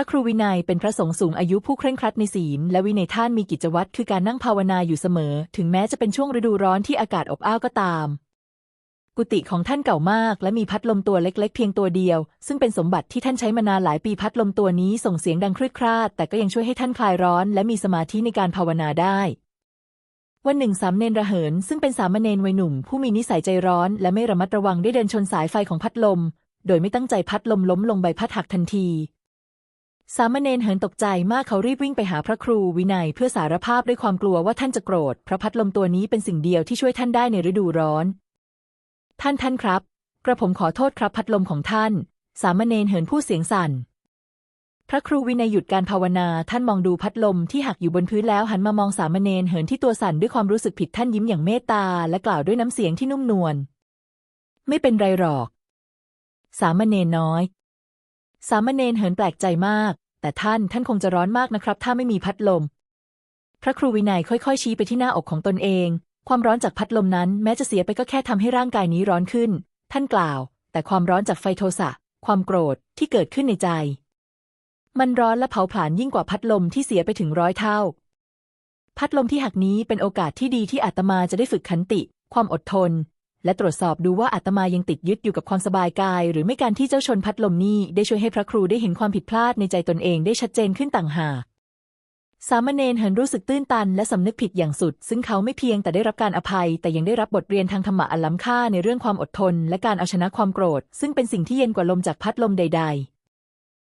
ระครูวินัยเป็นพระสงฆ์สูงอายุผู้เคร่งครัดในศีล และวินัยท่านมีกิจวัตรคือการนั่งภาวนาอยู่เสมอ ถึงแม้จะเป็นช่วงฤดูร้อนที่อากาศอบอ้าวก็ตาม กุฏิของท่านเก่ามาก และมีพัดลมตัวเล็ก ๆ เพียงตัวเดียว ซึ่งเป็นสมบัติที่ท่านใช้มานานหลายปีพัดลมตัวนี้ส่งเสียงดังครืดคราด แต่ก็ยังช่วยให้ท่านคลายร้อน และมีสมาธิในการภาวนาได้วันหนึ่งสามเณรระเหิน ซึ่งเป็นสามเณรวัยหนุ่ม ผู้มีนิสัยใจร้อน และไม่ระมัดระวังได้เดินชนสายไฟของพัดลม โดยไม่ตั้งใจพัดลมล้มลงใบพัดหักทันที สามเณรเหินตกใจมากเขารีบวิ่งไปหาพระครูวินัยเพื่อสารภาพด้วยความกลัวว่าท่านจะโกรธ พระพัดลมตัวนี้เป็นสิ่งเดียวที่ช่วยท่านได้ในฤดูร้อน ท่านท่านครับ กระผมขอโทษครับพัดลมของท่าน สามเณรเหินพูดเสียงสั่น พระครูวินัยหยุดการภาวนา ท่านมองดูพัดลมที่หักอยู่บนพื้นแล้วหันมามองสามเณรเหินที่ตัวสั่นด้วยความรู้สึกผิดท่านยิ้มอย่างเมตตาและกล่าวด้วยน้ำเสียงที่นุ่มนวล ไม่เป็นไรหรอก สามเณรน้อย สามเณรเหินแปลกใจมาก แต่ท่านท่านคงจะร้อนมากนะครับ ถ้าไม่มีพัดลม พระครูวินัยค่อยๆ ชี้ไปที่หน้าอกของตนเอง ความร้อนจากพัดลมนั้น แม้จะเสียไปก็แค่ทำให้ร่างกายนี้ร้อนขึ้น ท่านกล่าว แต่ความร้อนจากไฟโทสะ ความโกรธที่เกิดขึ้นในใจ มันร้อนและเผาผลาญยิ่งกว่าพัดลมที่เสียไปถึงร้อยเท่า พัดลมที่หักนี้เป็นโอกาสที่ดีที่อาตมาจะได้ฝึกขันติ ความอดทน และตรวจสอบดูว่าอาตมายังติดยึดอยู่กับความสบายกาย หรือไม่การที่เจ้าชนพัดลมนี้ได้ช่วยให้พระครูได้เห็นความผิดพลาดในใจตนเองได้ชัดเจนขึ้นต่างหากสามเณรเห็นรู้สึกตื้นตันและสำนึกผิดอย่างสุด ซึ่งเขาไม่เพียงแต่ได้รับการอภัย แต่ยังได้รับบทเรียนทางธรรมะอันล้ำค่าในเรื่องความอดทน และการเอาชนะความโกรธ ซึ่งเป็นสิ่งที่เย็นกว่าลมจากพัดลมใด ๆ